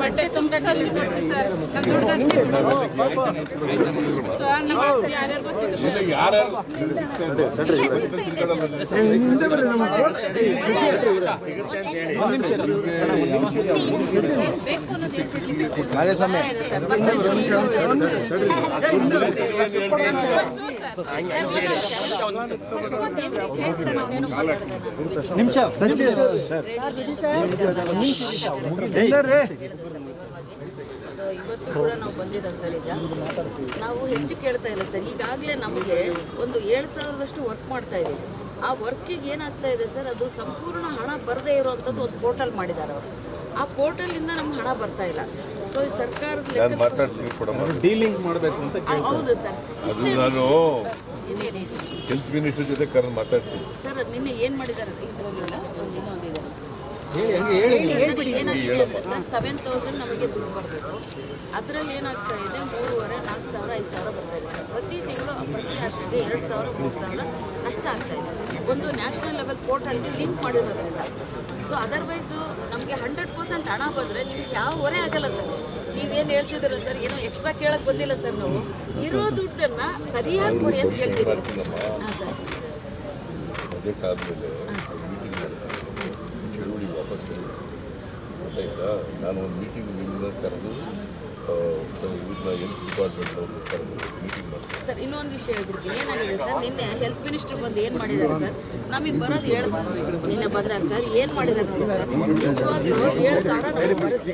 But ತುಂಬ ಸರಿ ಕೊಡ್ಸಿ sir ನಾವು ದುಡ್ದು ಸೊ ಹಂಗಾಗಿ ಯಾರ್ಯಾರಿಗೂ ಸಿಗುತ್ತೆ ಬೇಕು ಅನ್ನೋದು ಹೇಳ್ಬಿಡ್ಲಿ ಸರ್ ನಿಮಿಷ ಸೊ ಇವತ್ತು ಕೂಡ ನಾವು ಬಂದಿದ್ದ ಸರ್ ಈಗ. ನಾವು ಹೆಚ್ಚು ಕೇಳ್ತಾ ಇಲ್ಲ ಸರ್. ಈಗಾಗಲೇ ನಮಗೆ ಒಂದು ಏಳು ಸಾವಿರದಷ್ಟು ವರ್ಕ್ ಮಾಡ್ತಾ ಇದ್ದೀವಿ. ಆ ವರ್ಕಿಗೆ ಏನಾಗ್ತಾ ಇದೆ ಸರ್? ಅದು ಸಂಪೂರ್ಣ ಹಣ ಬರದೇ ಇರುವಂಥದ್ದು ಒಂದು ಪೋರ್ಟಲ್ ಮಾಡಿದ್ದಾರೆ ಅವರು. ಆ ಪೋರ್ಟಲಿಂದ ನಮ್ಗೆ ಹಣ ಬರ್ತಾ ಇಲ್ಲ. ಸೊ ಈ ಸರ್ಕಾರದ ಡೀಲಿಂಗ್ ಮಾಡಬೇಕು ಅಂತ ಹೌದು ಸರ್. ಇಷ್ಟೇ ನಾನು ಹೆಲ್ತ್ ಮಿನಿಸ್ಟರ್ ಜೊತೆ ಕರೆದು ಮಾತಾಡ್ತೀನಿ. ಸರ್ ನಿನ್ನೆ ಏನು ಮಾಡಿದ್ದಾರೆ? ಇದ್ರಲ್ಲ ಒಂದು ಇನ್ನೊಂದಿದೆ ಹೇಳಿ ಹಂಗೆ ಹೇಳಿ ಅದ್ರಲ್ಲಿ ಏನಾಗಿದೆ ಅಂದ್ರೆ ಸರ್ ಸೆವೆನ್ ತೌಸಂಡ್ ನಮಗೆ ದುಡ್ಡು ಬರಬೇಕು ಅದರಲ್ಲಿ ಏನಾಗ್ತಾ ಇದೆ ಮೂರುವರೆ ನಾಲ್ಕು ಸಾವಿರ ಐದು ಸಾವಿರ ಬರ್ತಾ ಇದೆ ಸರ್. ಪ್ರತಿ ತಿಂಗಳು ಪ್ರತಿ ವರ್ಷಕ್ಕೆ ಎರಡು ಸಾವಿರ ಮೂರು ಸಾವಿರ ನಷ್ಟ ಆಗ್ತಾ ಇದೆ. ಒಂದು ನ್ಯಾಷನಲ್ ಲೆವೆಲ್ ಪೋರ್ಟಲ್ಗೆ ಲಿಂಕ್ ಮಾಡಿರೋದ್ರಿಂದ ಸೊ ಅದರ್ವೈಸು ನಮಗೆ ಹಂಡ್ರೆಡ್ ಪರ್ಸೆಂಟ್ ಹಣ ಬಂದರೆ ನಿಮ್ಗೆ ಯಾವ ಹೊರೆ ಆಗಲ್ಲ ಸರ್. ನೀವೇನು ಹೇಳ್ತಿದ್ದೀರ ಸರ್? ಏನೋ ಎಕ್ಸ್ಟ್ರಾ ಕೇಳಕ್ಕೆ ಬಂದಿಲ್ಲ ಸರ್ ನಾವು. ಇರೋ ದುಡ್ಡನ್ನು ಸರಿಯಾಗಿ ಕೊಡಿ ಅಂತ ಕೇಳ್ತಿದ್ದೀವಿ ಹಾಂ ಸರ್ ಬಜೆಟ್ ಆದಮೇಲೆ ಮೀಟಿಂಗ್ ಮಾಡ್ತೀನಿ ಚಳುವಳಿ ವಾಪಸ್ ತಗೊಳ್ಳಿ. ಗೊತ್ತಾಯ್ತಾ ನಾನು ಒಂದು ಮೀಟಿಂಗ್ ನಿಮ್ಮನ್ನ ಕರೆದು ಆ, ಹೆಲ್ತ್ ಡಿಪಾರ್ಟ್ಮೆಂಟ್ ಅವ್ರನ್ನ ಕರೆದು ಮೀಟಿಂಗ್ ಮಾಡ್ತೀನಿ ಸರ್ ಇನ್ನೊಂದು ವಿಷಯ ಹೇಳ್ಬಿಡ್ತೀನಿ. ಏನಾಗಿದೆ ಸರ್ ನಿನ್ನೆ ಹೆಲ್ತ್ ಮಿನಿಸ್ಟರ್ ಬಂದು ಏನು ಮಾಡಿದ್ದಾರೆ ಸರ್? ನಮಗೆ ಬರೋದು ಏಳು ನಿನ್ನ ನಿನ್ನೆ ಬಂದಾರೆ ಸರ್ ಏನು ಮಾಡಿದ್ದಾರೆ ನೋಡಿ ಸರ್? ನಿಜವಾಗ್ಲೂ ಏಳು ಸಾವಿರ ನಮಗೆ ಬರುತ್ತೆ.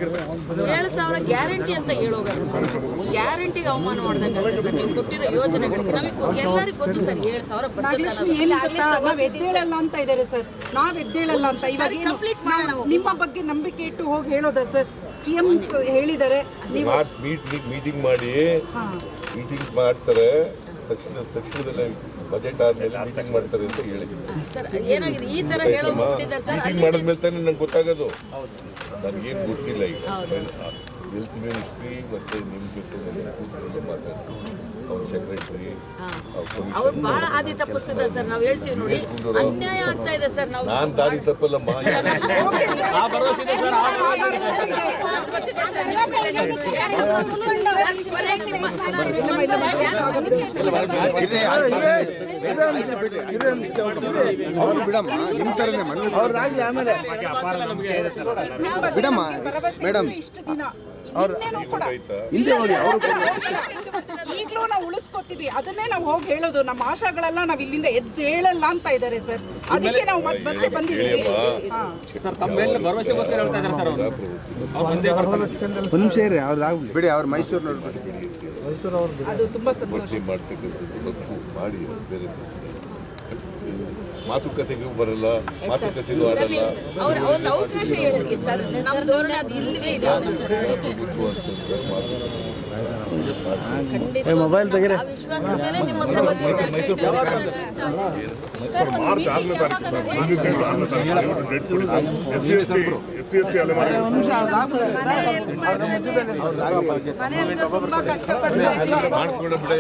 ಏಳು ಸಾವಿರ ಗ್ಯಾರಂಟಿ ಅಂತ ಹೇಳೋಗಲ್ಲ ಸರ್. ಗ್ಯಾರಂಟಿಗೆ ಅವಮಾನ ಮಾಡ್ದಂಗೆ ಸರ್. ನೀವು ಕೊಟ್ಟಿರೋ ಯೋಜನೆಗಳಿಗೆ ನಮಗೆ ಎಲ್ಲರಿಗೂ ಗೊತ್ತು ಸರ್ ಏಳು ಸಾವಿರ ನಾವು ಎದ್ದೇಳಲ್ಲ ಅಂತ ಇದ್ದಾರೆ ಸರ್. ನಾವು ಎದ್ದೇಳಲ್ಲ ಅಂತ. ಇವಾಗ ಏನು? ಮಾಡೋಣ. ನಿಮ್ಮ ಬಗ್ಗೆ ನಂಬಿಕೆ ಇಟ್ಟು ಹೋಗಿ ಹೇಳೋದ ಸರ್? ಸಿಎಂ ಹೇಳಿದ್ದಾರೆ. ನೀವು ಮಾತು ಮೀಟ್ ಮೀಟಿಂಗ್ ಮಾಡಿ ಮೀಟಿಂಗ್ ಮಾಡ್ತಾರೆ ತಕ್ಷಣ ತಕ್ಷಣದಲ್ಲೇ ಬಜೆಟ್ ಆದಮೇಲೆ ಮೀಟಿಂಗ್ ಮಾಡ್ತಾರೆ ಅಂತ ಹೇಳಿದ್ರು ಸರ್ ಏನಾಗಿದೆ? ಈ ಥರ ಹೇಳೋಗ್ಬಿಟ್ಟಿದ್ದಾರೆ ಸರ್ ಮೀಟಿಂಗ್ ಮಾಡಿದ್ಮೇಲೆ ತಾನೇ ನಂಗೆ ಗೊತ್ತಾಗೋದು. ನನಗೇನು ಗೊತ್ತಿಲ್ಲ ಈಗ ಹೆಲ್ತ್ ಮಿನಿಸ್ಟ್ರಿ ಮತ್ತೆ ನಿಮ್ಮ ಜೊತೆ ಕೂತ್ಕೊಂಡು ಮಾತಾಡ್ತೀವಿ ಅವ್ರ ಸೆಕ್ರೆಟರಿ ಅವ್ರು ಬಹಳ ಹಾದಿ ತಪ್ಪಿಸ್ತಿದ್ದಾರೆ ಸರ್ ನಾವು ಹೇಳ್ತೀವಿ ನೋಡಿ ಅನ್ಯಾಯ ಆಗ್ತಾ ಇದೆ ಸರ್ ನಾವು ನಾನು ದಾರಿ ತಪ್ಪಲ್ಲಮ್ಮ ಆ ಭರವಸೆ ಇದೆ ಸರ್ ಬಿಡಮ್ಮ ಮೇಡಮ್. ಇಷ್ಟು ದಿನ. ಇನ್ನೇನು ಕೂಡ. ಈಗಲೂ ನಾವು ಉಳಿಸ್ಕೊತೀವಿ. ಅದನ್ನೇ ನಾವು ಹೋಗಿ ಹೇಳೋದು. ನಮ್ಮ ಆಶಾಗಳೆಲ್ಲ ನಾವು ಇಲ್ಲಿಂದ ಎದ್ದು ಹೇಳಲ್ಲ ಅಂತ ಇದ್ದಾರೆ ಸರ್. ಅದಕ್ಕೆ ನಾವು ಮತ್ತೆ ಮತ್ತೆ ಬಂದಿದ್ದೀವಿ ಹಾ. ಸರ್ ತಮ್ಮ ಮೇಲೆ ಭರವಸೆಗೋಸ್ಕರ ಹೇಳ್ತಾ ಇದ್ದಾರೆ ಸರ್ ಅವರು. ಅವ್ರು ಬಂದೇ ಬರ್ತಾರೆ. ಒಂದು ನಿಮಿಷ ಇರಿ ಅವ್ರದ್ದು ಬಿಡಿ ಅವ್ರು ಮೈಸೂರು ನೋಡ್ಬಿಡಿ ಅದು ತುಂಬಾ ಸಂತೋಷ. ಮಾಡ್ತಕ್ಕಂಥದ್ದು ತಪ್ಪು ಮಾಡಿ ಬೇರೆ. ಮಾತುಕತೆಗೂ ಬರಲ್ಲ ಮಾತುಕತೆಗೂ ಆಡಲ್ಲ. ಮೊಬೈಲ್ ತೆಗಿರಿ. ತುಂಬಾ ಕಷ್ಟಪಟ್ಟು ಮಾಡ್ಕೊಂಡು ಬಿಡ